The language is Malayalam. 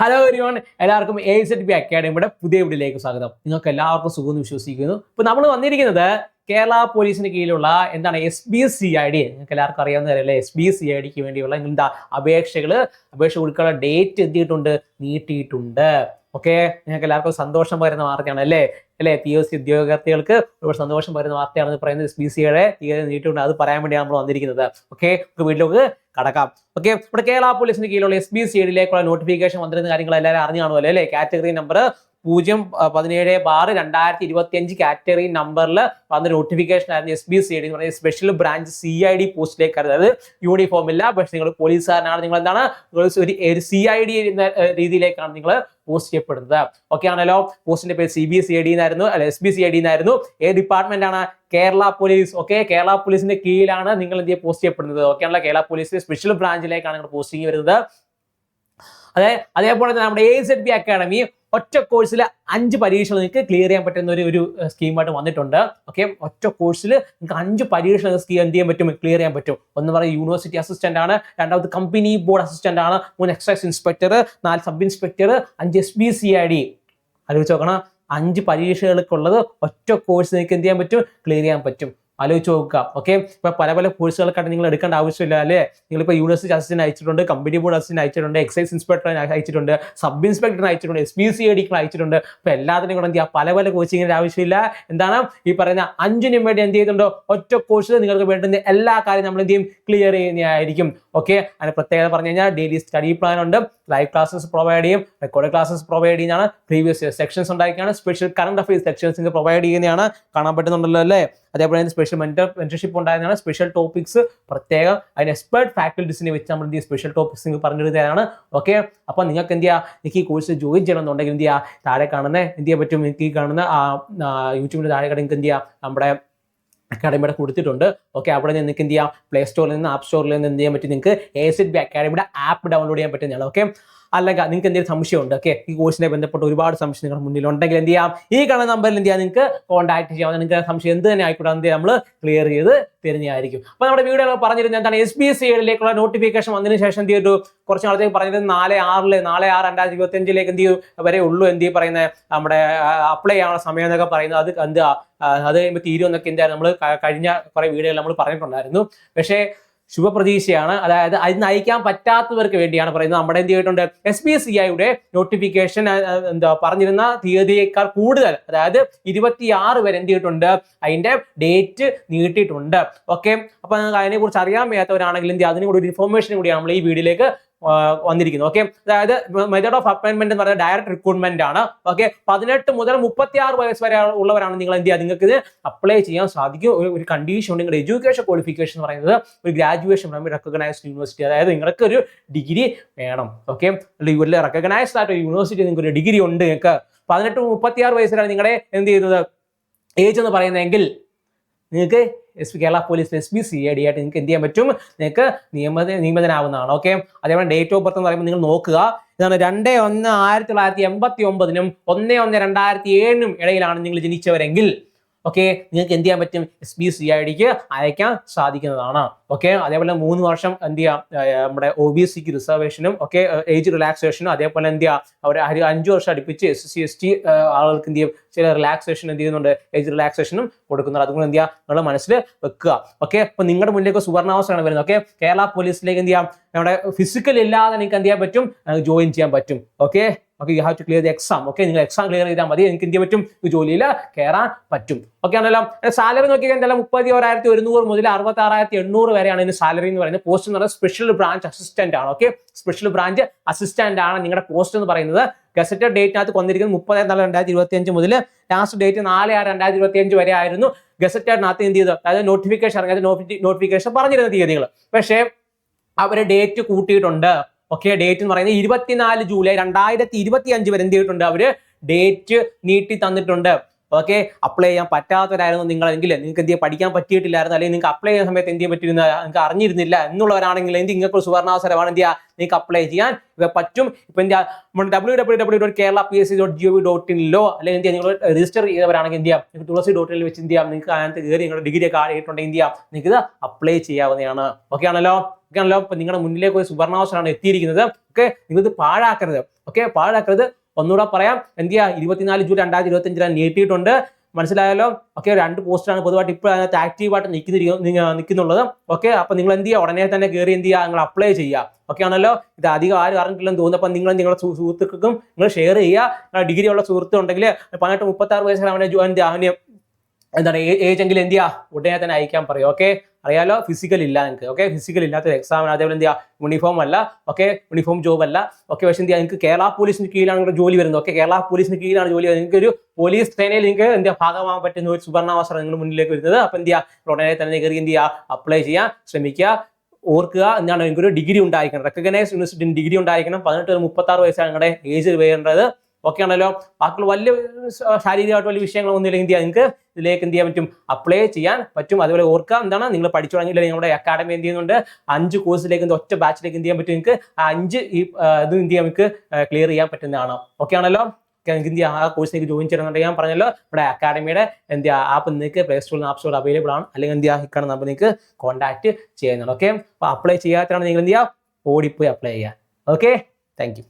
ഹലോ എരിവൺ എല്ലാവർക്കും എ സെറ്റ് ബി അക്കാഡമിയുടെ പുതിയ വീഡിയോയിലേക്ക് സ്വാഗതം. നിങ്ങൾക്ക് എല്ലാവർക്കും സുഖം വിശ്വസിക്കുന്നു. ഇപ്പൊ നമ്മൾ വന്നിരിക്കുന്നത് കേരള പോലീസിന് കീഴിലുള്ള എന്താണ് S B S C I D നിങ്ങൾക്ക് എല്ലാവർക്കും അറിയാവുന്ന കാര്യമല്ലേ? S B S C I ഡിക്ക് വേണ്ടിയുള്ള എന്താ അപേക്ഷകൾ അപേക്ഷ കൊടുക്കാനുള്ള ഡേറ്റ് എന്ത് ചെയ്തിട്ടുണ്ട് നീട്ടിയിട്ടുണ്ട്. ഓക്കെ? നിങ്ങൾക്ക് എല്ലാവർക്കും സന്തോഷം വരുന്ന വാർത്തയാണ് അല്ലേ? അല്ലേ? പി എസ് സി ഉദ്യോഗാർത്ഥികൾക്ക് ഒരുപാട് സന്തോഷം വരുന്ന വാർത്തയാണെന്ന് പറയുന്നത് എസ് ബി സിയുടെ തീയതി നീട്ടുകൊണ്ട് അത് പറയാൻ വേണ്ടിയാണ് നമ്മൾ വന്നിരിക്കുന്നത്. ഓക്കെ? നമുക്ക് വീട്ടിലേക്ക് കടക്കാം. ഓക്കെ? ഇവിടെ കേരള പോലീസിന് കീഴിലുള്ള എസ് ബി സി എഡിലേക്കുള്ള നോട്ടിഫിക്കേഷൻ വന്നിരുന്ന കാര്യങ്ങൾ എല്ലാവരും അറിഞ്ഞു കാണുമല്ലോ അല്ലേ? കാറ്റഗറി നമ്പർ പൂജ്യം പതിനേഴ് ബാർ രണ്ടായിരത്തി ഇരുപത്തി അഞ്ച് കാറ്റഗറി നമ്പറിൽ വന്ന നോട്ടിഫിക്കേഷൻ ആയിരുന്നു S B C I D എന്ന് പറയുന്നത് special branch C I D പോസ്റ്റിലേക്ക് അതായത് യൂണിഫോം ഇല്ല. പക്ഷെ നിങ്ങൾ പോലീസുകാരനാണ്. നിങ്ങൾ എന്താണ്? ഒരു- സി ഐ ഡി എന്ന രീതിയിലേക്കാണ് നിങ്ങൾ പോസ്റ്റ് ചെയ്യപ്പെടുന്നത്. ഓക്കെ ആണല്ലോ? പോസ്റ്റിന്റെ പേര് C B C I D എന്നായിരുന്നു. അല്ലെ S B C I D എന്നായിരുന്നു. ഏത് ഡിപ്പാർട്ട്മെന്റ് ആണ്? കേരള പോലീസ് ഓക്കെ കേരള പോലീസിന്റെ കീഴിലാണ് നിങ്ങൾ എന്ത് പോസ്റ്റ് ചെയ്യപ്പെടുന്നത്. ഓക്കെ ആണല്ലോ? കേരള പോലീസിന്റെ സ്പെഷ്യൽ ബ്രാഞ്ചിലേക്കാണ് നിങ്ങൾ പോസ്റ്റിംഗ് വരുന്നത്. അതെ അതേപോലെ തന്നെ നമ്മുടെ എ സെഡ് ബി അക്കാഡമി ഒറ്റ കോഴ്സിൽ അഞ്ച് പരീക്ഷകൾ നിങ്ങൾക്ക് ക്ലിയർ ചെയ്യാൻ പറ്റുന്ന ഒരു ഒരു സ്കീമായിട്ട് വന്നിട്ടുണ്ട്. ഓക്കെ ഒറ്റ കോഴ്സിൽ നിങ്ങൾക്ക് അഞ്ച് പരീക്ഷകൾ നിങ്ങൾക്ക് എന്ത് ചെയ്യാൻ പറ്റും? ക്ലിയർ ചെയ്യാൻ പറ്റും. ഒന്ന് പറയുന്നത് യൂണിവേഴ്സിറ്റി അസിസ്റ്റന്റ് ആണ്. രണ്ടാമത് കമ്പനി ബോർഡ് അസിസ്റ്റന്റ് ആണ്. മൂന്ന് എക്സൈസ് ഇൻസ്പെക്ടർ നാല് സബ് ഇൻസ്പെക്ടർ അഞ്ച് S B C I D ആലോചിച്ച് നോക്കണം. അഞ്ച് പരീക്ഷകൾക്കുള്ളത് ഒറ്റ കോഴ്സ് നിങ്ങൾക്ക് എന്ത് ചെയ്യാൻ പറ്റും? ക്ലിയർ ചെയ്യാൻ പറ്റും. ആലോചിച്ച് നോക്കുക. ഓക്കെ ഇപ്പൊ പല പല കോഴ്സുകൾക്കായിട്ട് നിങ്ങൾ എടുക്കേണ്ട ആവശ്യമില്ല അല്ലേ? നിങ്ങളിപ്പോൾ യൂണിവേഴ്സിറ്റി അസിസ്റ്റന്റ് അയച്ചിട്ടുണ്ട് കമ്പനി ബോർഡ് അസിസ്റ്റന്റ് അയച്ചിട്ടുണ്ട് എക്സൈസ് ഇൻസ്പെക്ടർ അയച്ചിട്ടുണ്ട് സബ് ഇൻസ്പെക്ടർ അയച്ചിട്ടുണ്ട് എസ് പി സി ഡിക്ക് അയച്ചിട്ടുണ്ട്. അപ്പൊ എല്ലാത്തിനും കൂടെ എന്ത് ചെയ്യുക പല പല കോച്ചിങ്ങിന്റെ ആവശ്യമില്ല. എന്താണ്? ഈ പറയുന്ന അഞ്ചിനും വേണ്ടി എന്ത് ചെയ്യുന്നുണ്ടോ ഒറ്റ കോഴ്സിൽ നിങ്ങൾക്ക് വേണ്ടുന്ന എല്ലാ കാര്യം നമ്മൾ എന്ത് ചെയ്യും? ക്ലിയർ ചെയ്യുന്നതായിരിക്കും. ഓക്കെ അതിന് പ്രത്യേകത പറഞ്ഞു കഴിഞ്ഞാൽ ഡെയിലി സ്റ്റഡി പ്ലാൻ ഉണ്ട്. ലൈവ് ക്ലാസ്സസ് പ്രൊവൈഡ് ചെയ്യും റെക്കോർഡ് ക്ലാസ്സസ് പ്രൊവൈഡ് ചെയ്യുന്നതാണ്. Previous sections ഉണ്ടാക്കിയാണ് special current affairs sections provide ചെയ്യുന്നതാണ്. കാണാൻ പറ്റുന്നുണ്ടല്ലോ അല്ലേ? അതേപോലെ തന്നെ സ്പെഷ്യൽ മെന്റർ മെന്റർഷിപ്പ് ഉണ്ടായിരുന്നതാണ്. സ്പെഷ്യൽ ടോപ്പിക്സ് പ്രത്യേകം അതിന് എക്സ്പേർട്ട് ഫാക്കൽറ്റീസിനെ വെച്ച് നമ്മൾ എന്ത് സ്പെഷ്യൽ ടോപ്പിക്സ് നിങ്ങൾക്ക് പറഞ്ഞു തരുന്നതാണ് ഓക്കെ അപ്പോൾ നിങ്ങൾക്ക് എന്ത് ചെയ്യുക നിങ്ങൾക്ക് ഈ കോഴ്സ് ജോയിൻ ചെയ്യണമെന്നുണ്ടെങ്കിൽ എന്ത് ചെയ്യുക താഴെ കാണുന്ന എന്ത് ചെയ്യാൻ പറ്റും? നിങ്ങൾക്ക് ഈ കാണുന്ന യൂട്യൂബിന്റെ താഴെ കാണുന്നത് എന്ത് ചെയ്യാം? നമ്മുടെ അക്കാഡമിയുടെ കൊടുത്തിട്ടുണ്ട്. ഓക്കെ അവിടെ നിന്ന് നിങ്ങൾക്ക് എന്ത് ചെയ്യാം? പ്ലേ സ്റ്റോറിൽ നിന്ന് ആപ്പ് സ്റ്റോറിൽ നിന്ന് എന്ത് ചെയ്യാൻ പറ്റും? നിങ്ങൾക്ക് എ സി ബി അക്കാഡമിയുടെ ആപ്പ് ഡൗൺലോഡ് ചെയ്യാൻ പറ്റുന്നതാണ്. ഓക്കെ അല്ലെങ്കിൽ നിങ്ങൾക്ക് എന്തെങ്കിലും സംശയമുണ്ട് ഓക്കെ ഈ കോഴ്സിനെ ബന്ധപ്പെട്ട് ഒരുപാട് സംശയം നിങ്ങളുടെ മുന്നിൽ ഉണ്ടെങ്കിൽ എന്ത് ചെയ്യാം? ഈ കാണുന്ന നമ്പറിൽ എന്ത് ചെയ്യാം? നിങ്ങൾക്ക് കോൺടാക്ട് ചെയ്യാം. നിങ്ങൾക്ക് സംശയം എന്ത് തന്നെ ആയിക്കോട്ടെ എന്ത് നമ്മൾ ക്ലിയർ ചെയ്ത് തരുന്നതായിരിക്കും. അപ്പോൾ നമ്മുടെ വീഡിയോ പറഞ്ഞിരുന്നത് എന്താണ് എസ് ബി എസ് സിയിലേക്കുള്ള നോട്ടിഫിക്കേഷൻ വന്നതിന് ശേഷം എന്ത് ചെയ്തു? കുറച്ച് നാളത്തേക്ക് പറഞ്ഞിരുന്നത് നാല് ആറിൽ നാല് ആറ് രണ്ടായിരത്തി ഇരുപത്തി അഞ്ചിലേക്ക് എന്ത് ചെയ്യും വരെ ഉള്ളൂ എന്ത് ചെയ്യും പറയുന്നത് നമ്മുടെ അപ്ലൈ ചെയ്യാനുള്ള സമയം എന്നൊക്കെ പറയുന്നത്. അത് എന്താ അത് കഴിയുമ്പോൾ തീരുമെന്നൊക്കെ എന്തായാലും നമ്മൾ കഴിഞ്ഞ കുറെ വീഡിയോയിൽ നമ്മൾ പറഞ്ഞിട്ടുണ്ടായിരുന്നു. പക്ഷേ ശുഭപ്രതീക്ഷയാണ്. അതായത് അത് നയിക്കാൻ പറ്റാത്തവർക്ക് വേണ്ടിയാണ് പറയുന്നത്. നമ്മുടെ എന്ത് ചെയ്തിട്ടുണ്ട്? എസ് ബി എസ് സിയുടെ നോട്ടിഫിക്കേഷൻ എന്താ പറഞ്ഞിരുന്ന തീയതിയേക്കാൾ കൂടുതൽ അതായത് ഇരുപത്തിയാറ് വരെ എന്ത് ചെയ്തിട്ടുണ്ട്? അതിന്റെ ഡേറ്റ് നീട്ടിയിട്ടുണ്ട്. ഓക്കെ അപ്പൊ നിങ്ങൾക്ക് അതിനെക്കുറിച്ച് അറിയാൻ വയ്യാത്തവരാണെങ്കിൽ എന്ത് അതിനും കൂടി ഒരു ഇൻഫോർമേഷൻ കൂടിയാണ് നമ്മൾ ഈ വീഡിയോയിലേക്ക് വന്നിരിക്കുന്നത് ഓക്കെ അതായത് മെത്തേഡ് ഓഫ് അപ്പോയിന്റ്മെന്റ് എന്ന് പറയുന്നത് ഡയറക്റ്റ് റിക്രൂട്ട്മെന്റ് ആണ്. ഓക്കെ പതിനെട്ട് മുതൽ മുപ്പത്തി ആറ് വയസ്സ് വരെ ഉള്ളവരാണ് നിങ്ങൾ എന്ത് ചെയ്യുക? നിങ്ങൾക്ക് ഇത് അപ്ലൈ ചെയ്യാൻ സാധിക്കും. ഒരു- കണ്ടീഷൻ ഉണ്ട്. നിങ്ങളുടെ എഡ്യൂക്കേഷൻ ക്വാളിഫിക്കേഷൻ എന്ന് പറയുന്നത് ഒരു ഗ്രാജുവേഷൻ ഫ്രം റെക്കഗ്നൈസ്ഡ് യൂണിവേഴ്സിറ്റി അതായത് നിങ്ങൾക്ക് ഒരു ഡിഗ്രി വേണം. ഓക്കെ അല്ലെങ്കിൽ റെക്കഗ്നൈസ്ഡ് ആയിട്ട് യൂണിവേഴ്സിറ്റി നിങ്ങൾക്ക് ഒരു ഡിഗ്രി ഉണ്ട്. നിങ്ങൾക്ക് പതിനെട്ട് മുപ്പത്തി ആറ് വയസ്സിലാണ് നിങ്ങളുടെ എന്ത് ചെയ്യുന്നത്? ഏജ് എന്ന് പറയുന്നതെങ്കിൽ നിങ്ങൾക്ക് S P Kerala police S B C I D ആയിട്ട് നിങ്ങൾക്ക് എന്ത് ചെയ്യാൻ പറ്റും? നിങ്ങൾക്ക് നിയമ നിയമിതനാവുന്നതാണ് ഓക്കെ അതേപോലെ ഡേറ്റ് ഓഫ് ബർത്ത് എന്ന് പറയുമ്പോൾ നിങ്ങൾ നോക്കുക. ഇതാണ് രണ്ട് ഒന്ന് ആയിരത്തി തൊള്ളായിരത്തി എൺപത്തി ഒമ്പതിനും ഒന്ന് ഒന്ന് രണ്ടായിരത്തി ഏഴിനും ഇടയിലാണ് നിങ്ങൾ ജനിച്ചവരെങ്കിൽ. ഓക്കെ നിങ്ങൾക്ക് എന്ത് ചെയ്യാൻ പറ്റും? എസ് ബി സി ഐ ഡിക്ക് അയക്കാൻ സാധിക്കുന്നതാണ്. ഓക്കെ അതേപോലെ മൂന്ന് വർഷം എന്ത് ചെയ്യാം? നമ്മുടെ ഒ ബി സിക്ക് റിസർവേഷനും ഒക്കെ ഏജ് റിലാക്സേഷനും അതേപോലെ എന്ത് ചെയ്യാം? അവർ അഞ്ച് വർഷം അടുപ്പിച്ച് എസ് സി എസ് ടി ആളുകൾക്ക് എന്ത് ചെയ്യും? ചില റിലാക്സേഷൻ എന്ത് ചെയ്യുന്നുണ്ട്? ഏജ് റിലാക്സേഷനും കൊടുക്കുന്നുണ്ട്. അതുകൊണ്ട് എന്ത് ചെയ്യുക നിങ്ങളുടെ മനസ്സിൽ വെക്കുക. ഓക്കെ അപ്പൊ നിങ്ങളുടെ മുന്നിലേക്ക് സുവർണാവസരമാണ് വരുന്നത്. ഓക്കെ കേരള പോലീസിലേക്ക് എന്ത് ചെയ്യാം? നമ്മുടെ ഫിസിക്കൽ ഇല്ലാതെ നിങ്ങൾക്ക് എന്ത് ചെയ്യാൻ പറ്റും? ജോയിൻ ചെയ്യാൻ പറ്റും. Okay okay you have to clear the exam okay നിങ്ങൾ എക്സാം ക്ലിയർ ചെയ്താൽ മതി. എനിക്ക് എന്ത് പറ്റും? ജോലിയിൽ കയറാൻ പറ്റും. ഓക്കെ ആണല്ലോ? സാലറി നോക്കിക്കഴിഞ്ഞാൽ മുപ്പത്തി ഒരായിരത്തി ഒരുന്നൂറ് മുതൽ അറുപത്തി ആറായിരത്തി എണ്ണൂറ് വരെയാണ് ഇതിന് സാലറി എന്ന് പറയുന്നത്. പോസ്റ്റ് എന്ന് പറയുന്നത് സ്പെഷ്യൽ ബ്രാഞ്ച് അസിസ്റ്റന്റ് ആണ്. ഓക്കെ സ്പെഷ്യൽ ബ്രാഞ്ച് അസിസ്റ്റന്റ് ആണ് നിങ്ങളുടെ പോസ്റ്റ് എന്ന് പറയുന്നത്. ഗസറ്റഡ് ഡേറ്റിനകത്ത് കൊന്നിരിക്കുന്നത് മുപ്പത് നാല് രണ്ടായിരത്തി ഇരുപത്തി അഞ്ച് മുതൽ ലാസ്റ്റ് ഡേറ്റ് നാല് ആറ് രണ്ടായിരത്തി ഇരുപത്തി അഞ്ച് വരെ ആയിരുന്നു. ഗസറ്റഡിനകത്ത് എന്ത് ചെയ്തു? അതായത് നോട്ടിഫിക്കേഷൻ ഇറങ്ങിയത് നോട്ടിഫിക്കേഷൻ പറഞ്ഞിരുന്ന തീയതികൾ. പക്ഷേ അവരെ ഡേറ്റ് കൂട്ടിയിട്ടുണ്ട്. ഓക്കെ ഡേറ്റ് എന്ന് പറയുന്നത് ഇരുപത്തിനാല് ജൂലൈ രണ്ടായിരത്തി ഇരുപത്തി അഞ്ച് വരെ എന്ത് ചെയ്തിട്ടുണ്ട് അവർ ഡേറ്റ് നീട്ടി തന്നിട്ടുണ്ട്. ഓക്കെ അപ്ലൈ ചെയ്യാൻ പറ്റാത്തവരായിരുന്നു നിങ്ങളെങ്കിൽ നിങ്ങൾക്ക് എന്ത് പഠിക്കാൻ പറ്റിയിട്ടില്ലായിരുന്നു അല്ലെങ്കിൽ നിങ്ങൾക്ക് അപ്ലൈ ചെയ്യുന്ന സമയത്ത് എന്ത് ചെയ്യാൻ നിങ്ങൾക്ക് അറിഞ്ഞിരുന്നില്ല എന്നുള്ളവരാണെങ്കിൽ എന്ത് നിങ്ങൾക്ക് ഒരു സുവർണാവസരമാണ് എന്ത് ചെയ്യുക നിങ്ങൾക്ക് അപ്ലൈ ചെയ്യാൻ പറ്റും. ഇപ്പൊ എന്താ നമ്മുടെ W W W dot Kerala P S C dot G O V dot ഇനിലോ അല്ലെങ്കിൽ എന്ത് നിങ്ങൾ രജിസ്റ്റർ ചെയ്തവരാണെങ്കിൽ എന്ത് ചെയ്യാം? നിങ്ങൾക്ക് തുളസി ഡോട്ട് ഇനിൽ വെച്ച് എന്ത് ചെയ്യാം? നിങ്ങൾക്ക് അതിനകത്ത് കയറി നിങ്ങളുടെ ഡിഗ്രി ഒക്കെ ആയിട്ടുണ്ടെങ്കിൽ എന്ത് ചെയ്യാം? നിങ്ങൾക്ക് ഇത് അപ്ലൈ ചെയ്യാവുന്നതാണ്. ഓക്കെ ആണല്ലോ? ഓക്കെ ആണല്ലോ? ഇപ്പൊ നിങ്ങളുടെ മുന്നിലേക്ക് ഒരു സുവർണാവസരമാണ് എത്തിയിരിക്കുന്നത്. ഓക്കെ നിങ്ങൾ ഇത് പാഴാക്കരുത്. ഓക്കെ പാഴാക്കരുത്. ഒന്നുകൂടെ പറയാം. എന്ത് ചെയ്യുക ഇരുപത്തിനാല് ജൂൺ രണ്ടായിരത്തി ഇരുപത്തി അഞ്ചിലാണ് നീട്ടിയിട്ടുണ്ട്. മനസ്സിലായാലോ ഓക്കെ രണ്ട് പോസ്റ്റാണ് പൊതുവായിട്ട് ഇപ്പോൾ അതിനകത്ത് ആക്റ്റീവായിട്ട് നിൽക്കുന്ന നിൽക്കുന്നുള്ളത്. ഓക്കെ അപ്പൊ നിങ്ങൾ എന്ത് ചെയ്യുക ഉടനെ തന്നെ കയറി എന്ത് ചെയ്യുക നിങ്ങൾ അപ്ലൈ ചെയ്യുക. ഓക്കെ ആണല്ലോ? ഇത് അധികം ആരും അറിഞ്ഞിട്ടില്ലെന്ന് തോന്നുന്നപ്പോൾ നിങ്ങൾ നിങ്ങളുടെ സുഹൃത്തുക്കൾക്കും നിങ്ങൾ ഷെയർ ചെയ്യുക. ഡിഗ്രി ഉള്ള സുഹൃത്ത് ഉണ്ടെങ്കിൽ പതിനെട്ട് മുപ്പത്താറ് വയസ്സിൽ അവനെ അവന് എന്താണ് ഏജ് എന്ത് ചെയ്യുക ഉടനെ തന്നെ അയക്കാൻ പറയും ഓക്കെ? അറിയാലോ? ഫിസിക്കൽ ഇല്ല നിങ്ങൾക്ക് ഓക്കെ ഫിസിക്കൽ ഇല്ലാത്ത ഒരു എക്സാം അതേപോലെ എന്ത് ചെയ്യുക യൂണിഫോം അല്ല. ഓക്കെ യൂണിഫോം ജോബ് അല്ല. ഓക്കെ പക്ഷേ എന്ത് ചെയ്യുക നിങ്ങൾക്ക് കേരള പോലീസിന് കീഴിലാണ് നിങ്ങളുടെ ജോലി വരുന്നത്. ഓക്കെ കേരള പോലീസിന് കീഴിലാണ് ജോലി വരുന്നത്. നിങ്ങൾക്ക് ഒരു പോലീസ് ട്രെയിനിൽ നിങ്ങൾക്ക് എന്താ ഭാഗമാകാൻ പറ്റുന്ന ഒരു സുവർണാവസരം നിങ്ങൾ മുന്നിലേക്ക് വരുന്നത്. അപ്പം എന്ത് ചെയ്യുക ഉടനെ തന്നെ കയറി എന്ത് ചെയ്യുക അപ്ലൈ ചെയ്യാൻ ശ്രമിക്കുക. ഓർക്കുക. എന്താണ്? നിങ്ങൾക്കൊരു ഡിഗ്രി ഉണ്ടായിരിക്കണം. റെക്കഗ്നൈസ് യൂണിവേഴ്സിറ്റി ഡിഗ്രി ഉണ്ടായിരിക്കണം. പതിനെട്ട് മുപ്പത്തി ആറ് വയസ്സാണ് നിങ്ങളുടെ ഏജ് വേണ്ടത് ഓക്കെ ആണല്ലോ? ബാക്കിയുള്ള വലിയ ശാരീരികമായിട്ട് വലിയ വിഷയങ്ങളൊന്നും ഇല്ലെങ്കിൽ നിങ്ങൾക്ക് ഇതിലേക്ക് എന്ത് ചെയ്യാൻ പറ്റും? അപ്ലൈ ചെയ്യാൻ പറ്റും. അതുപോലെ ഓർക്കുക എന്താണ്? നിങ്ങൾ പഠിച്ചു തുടങ്ങിയില്ല നമ്മുടെ അക്കാഡമി എന്ത് ചെയ്യുന്നുണ്ട്? അഞ്ച് കോഴ്സിലേക്ക് ഒറ്റ ബാച്ചിലേക്ക് എന്ത് ചെയ്യാൻ പറ്റും? നിങ്ങൾക്ക് അഞ്ച് ഈ ഇത് എന്ത് ചെയ്യാൻ നമുക്ക് ക്ലിയർ ചെയ്യാൻ പറ്റുന്നതാണ്. ഓക്കെ ആണല്ലോ? എന്ത് ചെയ്യാം? ആ കോഴ്സിലേക്ക് ജോയിൻ ചെയ്യണമെന്നുണ്ടെങ്കിൽ ഞാൻ പറഞ്ഞല്ലോ നമ്മുടെ അക്കാഡമിയുടെ എന്ത് ആപ്പ് നിങ്ങൾക്ക് പ്ലേ സ്റ്റോറിൽ ആപ്പ് സ്റ്റോർ അവൈലബിൾ ആണ്. അല്ലെങ്കിൽ എന്ത് ചെയ്യുക ഇക്കാണ് നമ്മൾ നിങ്ങൾക്ക് കോൺടാക്ട് ചെയ്യുന്നുണ്ട് ഓക്കെ അപ്പോൾ അപ്ലൈ ചെയ്യാത്തതാണ് നിങ്ങൾ എന്ത് ചെയ്യുക? ഓടിപ്പോയി അപ്ലൈ ചെയ്യുക. Okay thank